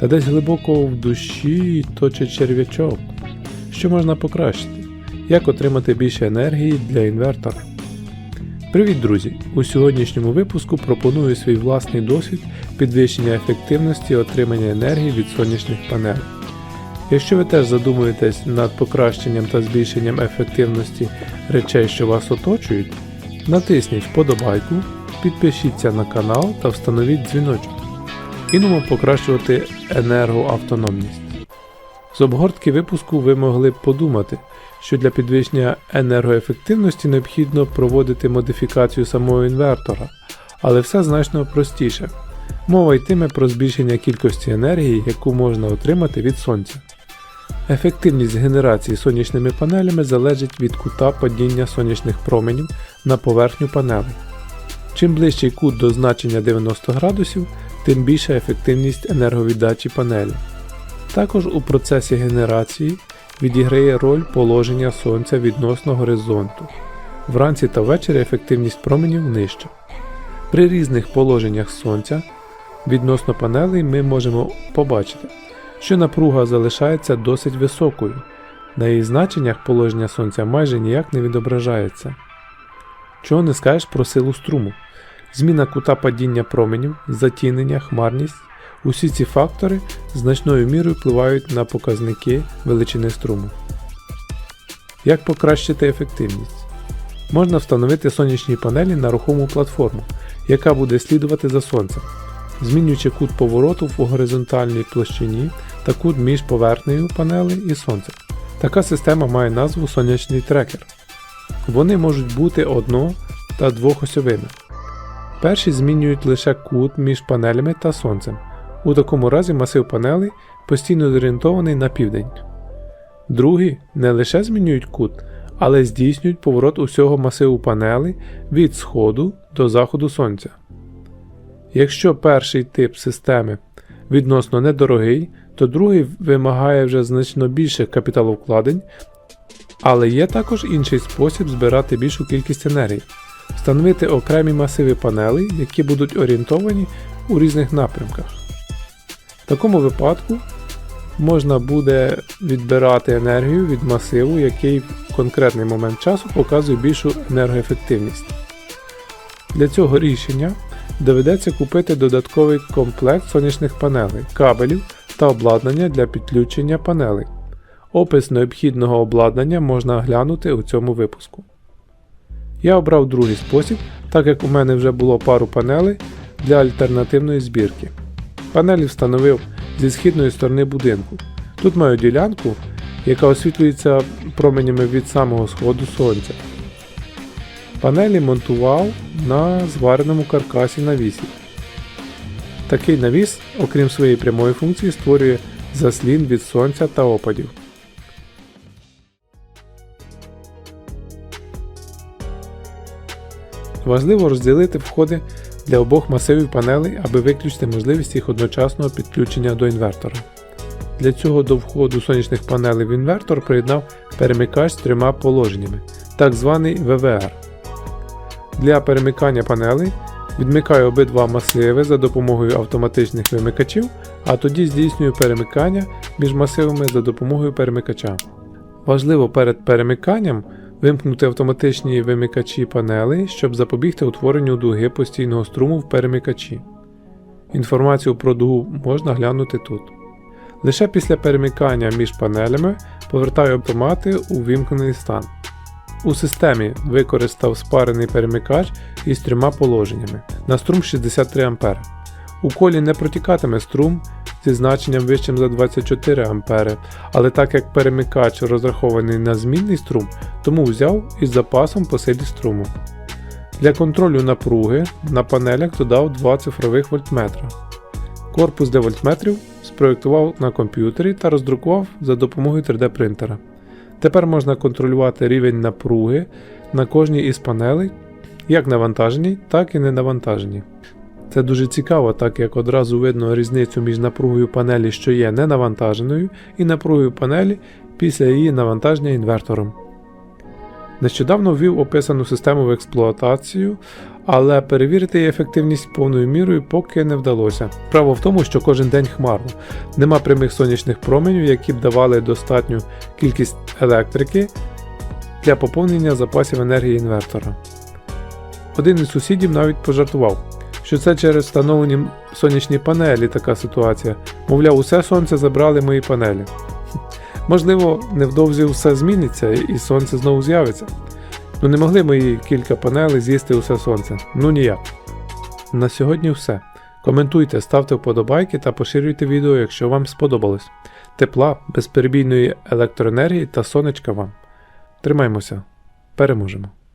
Та десь глибоко в душі точить черв'ячок. Що можна покращити? Як отримати більше енергії для інвертора? Привіт, друзі! У сьогоднішньому випуску пропоную свій власний досвід підвищення ефективності отримання енергії від сонячних панелей. Якщо ви теж задумуєтесь над покращенням та збільшенням ефективності речей, що вас оточують, натисніть вподобайку, підпишіться на канал та встановіть дзвіночок. Ідемо покращувати енергоавтономність. З обгортки випуску ви могли б подумати, що для підвищення енергоефективності необхідно проводити модифікацію самого інвертора, але все значно простіше. Мова йтиме про збільшення кількості енергії, яку можна отримати від сонця. Ефективність генерації сонячними панелями залежить від кута падіння сонячних променів на поверхню панелей. Чим ближчий кут до значення 90 градусів, тим більша ефективність енерговіддачі панелі. Також у процесі генерації відіграє роль положення сонця відносно горизонту. Вранці та ввечері ефективність променів нижча. При різних положеннях сонця відносно панелей ми можемо побачити, що напруга залишається досить високою. На її значеннях положення сонця майже ніяк не відображається. Чого не скажеш про силу струму? Зміна кута падіння променів, затінення, хмарність усі ці фактори значною мірою впливають на показники величини струму. Як покращити ефективність? Можна встановити сонячні панелі на рухому платформу, яка буде слідувати за сонцем, змінюючи кут повороту в горизонтальній площині та кут між поверхнею панелей і сонцем. Така система має назву сонячний трекер. Вони можуть бути одно- та двохосьовими. Перші змінюють лише кут між панелями та сонцем. У такому разі масив панелей постійно зорієнтований на південь. Другі не лише змінюють кут, але здійснюють поворот усього масиву панелей від сходу до заходу сонця. Якщо перший тип системи відносно недорогий, то другий вимагає вже значно більших капіталовкладень, але є також інший спосіб збирати більшу кількість енергії встановити окремі масиви панелей, які будуть орієнтовані у різних напрямках. В такому випадку можна буде відбирати енергію від масиву, який в конкретний момент часу показує більшу енергоефективність. Для цього рішення доведеться купити додатковий комплект сонячних панелей, кабелів та обладнання для підключення панелей. Опис необхідного обладнання можна оглянути у цьому випуску. Я обрав другий спосіб, так як у мене вже було пару панелей для альтернативної збірки. Панелі встановив зі східної сторони будинку. Тут маю ділянку, яка освітлюється променями від самого сходу сонця. Панелі монтував на звареному каркасі навісі. Такий навіс, окрім своєї прямої функції, створює заслін від сонця та опадів. Важливо розділити входи для обох масивів панелей, аби виключити можливість їх одночасного підключення до інвертора. Для цього до входу сонячних панелей в інвертор приєднав перемикач з трьома положеннями, так званий VVR. Для перемикання панелей відмикаю обидва масиви за допомогою автоматичних вимикачів, а тоді здійснюю перемикання між масивами за допомогою перемикача. Важливо перед перемиканням вимкнути автоматичні вимикачі панелей, щоб запобігти утворенню дуги постійного струму в перемикачі. Інформацію про дугу можна глянути тут. Лише після перемикання між панелями повертаю автомати у вимкнений стан. У системі використав спарений перемикач із трьома положеннями на струм 63 А. У колі не протікатиме струм зі значенням вищим за 24 А, але так як перемикач розрахований на змінний струм, тому взяв із запасом по силі струму. Для контролю напруги на панелях додав два цифрових вольтметра. Корпус для вольтметрів спроєктував на комп'ютері та роздрукував за допомогою 3D принтера. Тепер можна контролювати рівень напруги на кожній із панелей, як навантаженій, так і ненавантаженій. Це дуже цікаво, так як одразу видно різницю між напругою панелі, що є ненавантаженою, і напругою панелі після її навантаження інвертором. Нещодавно ввів описану систему в експлуатацію, але перевірити її ефективність повною мірою поки не вдалося. Справа в тому, що кожен день хмарно, нема прямих сонячних променів, які б давали достатню кількість електрики для поповнення запасів енергії інвертора. Один із сусідів навіть пожартував, що це через встановлені сонячні панелі така ситуація. Мовляв, усе сонце забрали мої панелі. Можливо, невдовзі все зміниться і сонце знову з'явиться. Ну не могли мої кілька панелей з'їсти усе сонце. Ну ніяк. На сьогодні все. Коментуйте, ставте вподобайки та поширюйте відео, якщо вам сподобалось. Тепла, безперебійної електроенергії та сонечка вам. Тримаймося, переможемо!